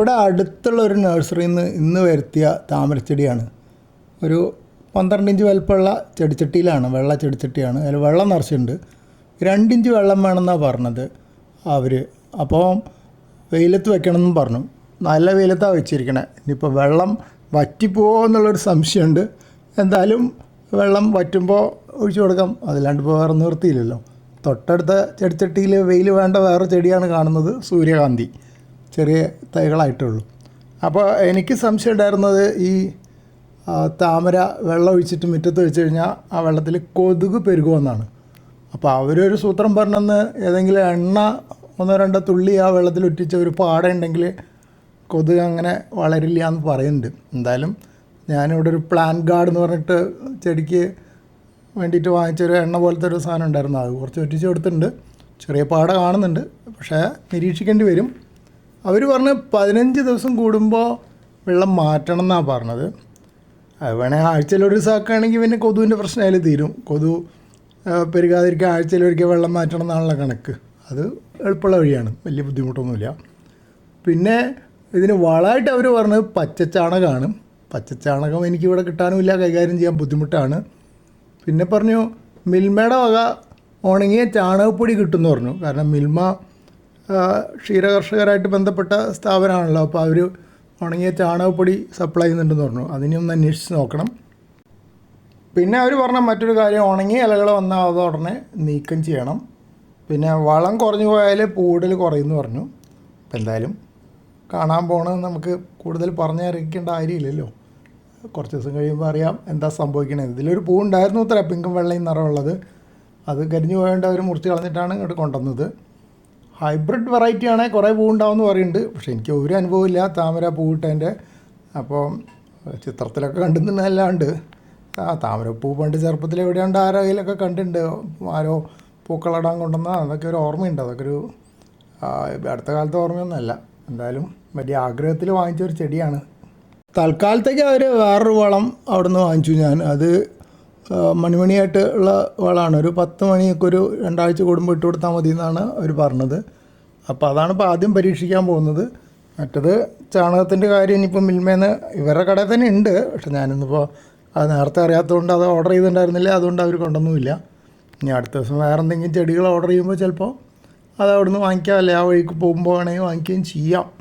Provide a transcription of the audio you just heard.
ഇവിടെ അടുത്തുള്ള ഒരു നഴ്സറിയിൽ നിന്ന് ഇന്ന് വരുത്തിയ താമരച്ചെടിയാണ്. ഒരു പന്ത്രണ്ട് ഇഞ്ച് വലുപ്പമുള്ള ചെടിച്ചട്ടിയിലാണ് വെള്ള ചെടിച്ചട്ടിയാണ്. അതിൽ വെള്ളം നിറച്ചിട്ടുണ്ട്. രണ്ടിഞ്ച് വെള്ളം വേണമെന്നാണ് പറഞ്ഞത് അവർ അപ്പോൾ വെയിലത്ത് വെക്കണമെന്നും പറഞ്ഞു. നല്ല വെയിലത്താണ് വെച്ചിരിക്കണേ. ഇനിയിപ്പോൾ വെള്ളം വറ്റിപ്പോവോ എന്നുള്ളൊരു സംശയമുണ്ട്. എന്തായാലും വെള്ളം വറ്റുമ്പോൾ ഒഴിച്ചു കൊടുക്കാം. അതിലാണ്ട് ഇപ്പോൾ വേറെ നിവൃത്തിയില്ലല്ലോ തൊട്ടടുത്ത ചെടിച്ചട്ടിയിൽ വെയിൽ വേണ്ട വേറെ ചെടിയാണ് കാണുന്നത് സൂര്യകാന്തി. ചെറിയ തൈകളായിട്ടുള്ളൂ. അപ്പോൾ എനിക്ക് സംശയം ഉണ്ടായിരുന്നത് ഈ താമര വെള്ളം ഒഴിച്ചിട്ട് മുറ്റത്ത് വെച്ച് കഴിഞ്ഞാൽ ആ വെള്ളത്തിൽ കൊതുക് പെരുകുമെന്നാണ്. അപ്പോൾ അവരൊരു സൂത്രം പറഞ്ഞെന്ന് ഏതെങ്കിലും എണ്ണ ഒന്നോ രണ്ടോ തുള്ളി ആ വെള്ളത്തിൽ ഒറ്റിച്ച ഒരു പാട ഉണ്ടെങ്കിൽ കൊതുക് അങ്ങനെ വളരില്ല എന്ന് പറയുന്നുണ്ട്. എന്തായാലും ഞാനിവിടെ ഒരു പ്ലാൻ ഗാർഡ് എന്ന് പറഞ്ഞിട്ട് ചെടിക്ക് വേണ്ടിയിട്ട് വാങ്ങിച്ചൊരു എണ്ണ പോലത്തെ ഒരു സാധനം ഉണ്ടായിരുന്നു. അത് കുറച്ച് ഒറ്റിച്ച് കൊടുത്തിട്ടുണ്ട്. ചെറിയ പാട കാണുന്നുണ്ട്. പക്ഷേ നിരീക്ഷിക്കേണ്ടി വരും. അവർ പറഞ്ഞ് പതിനഞ്ച് ദിവസം കൂടുമ്പോൾ വെള്ളം മാറ്റണം എന്നാണ് പറഞ്ഞത്. അത് വേണേൽ ഒരു ദിവസം പിന്നെ കൊതുവിന്റെ പ്രശ്നമായാലും തീരും. കൊതു പെരുകാതിരിക്കുക ആഴ്ചയിൽ ഒരിക്കൽ വെള്ളം മാറ്റണം എന്നാണല്ലോ കണക്ക്. അത് എളുപ്പമുള്ള വഴിയാണ്. വലിയ ബുദ്ധിമുട്ടൊന്നുമില്ല. പിന്നെ ഇതിന് വളമായിട്ട് അവർ പറഞ്ഞത് പച്ചച്ചാണകമാണ്. പച്ചച്ചാണകം എനിക്കിവിടെ കിട്ടാനുമില്ല. കൈകാര്യം ചെയ്യാൻ ബുദ്ധിമുട്ടാണ്. പിന്നെ പറഞ്ഞു മിൽമയുടെ വക ഉണങ്ങിയ ചാണകപ്പൊടി കിട്ടുമെന്ന് പറഞ്ഞു. കാരണം മിൽമ ക്ഷീരകർഷകരായിട്ട് ബന്ധപ്പെട്ട സ്ഥാപനമാണല്ലോ. അപ്പോൾ അവർ ഉണങ്ങിയ ചാണകപ്പൊടി സപ്ലൈ ചെയ്യുന്നുണ്ടെന്ന് പറഞ്ഞു. അതിനെ ഒന്ന് അന്വേഷിച്ച് നോക്കണം. പിന്നെ അവർ പറഞ്ഞ മറ്റൊരു കാര്യം ഉണങ്ങിയ ഇലകൾ വന്നാൽ അത് ഉടനെ നീക്കം ചെയ്യണം. പിന്നെ വളം കുറഞ്ഞു പോയാൽ പൂടൽ കുറയുമെന്ന് പറഞ്ഞു. അപ്പം എന്തായാലും കാണാൻ പോകണമെന്ന് നമുക്ക് കൂടുതൽ പറഞ്ഞറിയിക്കേണ്ട കാര്യമില്ലല്ലോ. കുറച്ച് ദിവസം കഴിയുമ്പോൾ അറിയാം എന്താ സംഭവിക്കണത് ഇതിലൊരു പൂ ഉണ്ടായിരുന്നു അത്ര പിങ്കും വെള്ളയും നിറമുള്ളത് അത് കരിഞ്ഞു പോയതുകൊണ്ട് അവർ മുറിച്ച് കളഞ്ഞിട്ടാണ് ഇങ്ങോട്ട് കൊണ്ടുവന്നത്. ഹൈബ്രിഡ് വെറൈറ്റി ആണെങ്കിൽ കുറേ പൂ ഉണ്ടാവുമെന്ന് പറയുന്നുണ്ട്. പക്ഷേ എനിക്ക് ഒരു അനുഭവമില്ല താമര പൂവിട്ടതിന്റെ. അപ്പോൾ ചിത്രത്തിലൊക്കെ കണ്ടുനിന്നല്ലാണ്ട് ആ താമരപ്പൂ പണ്ട് ചെറുപ്പത്തിൽ എവിടെയുണ്ട് ആരോ കണ്ടിട്ടുണ്ട്. ആരോ പൂക്കളടാൻ കൊണ്ടുവന്ന. അതൊക്കെ ഒരു ഓർമ്മയുണ്ട്. അതൊക്കെ ഒരു അടുത്ത കാലത്തെ ഓർമ്മയൊന്നുമല്ല. എന്തായാലും വലിയ ആഗ്രഹത്തിൽ വാങ്ങിച്ച ഒരു ചെടിയാണ്. തൽക്കാലത്തേക്ക് അവർ വേറൊരു വളം അവിടെ നിന്ന് വാങ്ങിച്ചു ഞാൻ. അത് മണിമണിയായിട്ട് ഉള്ള വളമാണ് ഒരു പത്ത് മണിയൊക്കെ ഒരു രണ്ടാഴ്ച കൂടുമ്പോൾ ഇട്ട് കൊടുത്താൽ മതി എന്നാണ് അവർ പറഞ്ഞത്. അപ്പോൾ അതാണ് ഇപ്പോൾ ആദ്യം പരീക്ഷിക്കാൻ പോകുന്നത്. മറ്റത് ചാണകത്തിന്റെ കാര്യം ഇനിയിപ്പോൾ മിൽമേന്ന് ഇവരുടെ കടയിൽ തന്നെ ഉണ്ട്. പക്ഷെ ഞാനിന്നിപ്പോൾ അത് നേരത്തെ അറിയാത്തതുകൊണ്ട് അത് ഓർഡർ ചെയ്തിട്ടുണ്ടായിരുന്നില്ല. അതുകൊണ്ട് അവർ കൊണ്ടൊന്നുമില്ല. ഇനി അടുത്ത ദിവസം വേറെ എന്തെങ്കിലും ചെടികൾ ഓർഡർ ചെയ്യുമ്പോൾ ചിലപ്പോൾ അത് അവിടുന്ന് വാങ്ങിക്കാം. അല്ലെ ആ വഴിക്ക് പോകുമ്പോൾ വേണമെങ്കിൽ വാങ്ങിക്കുകയും ചെയ്യാം.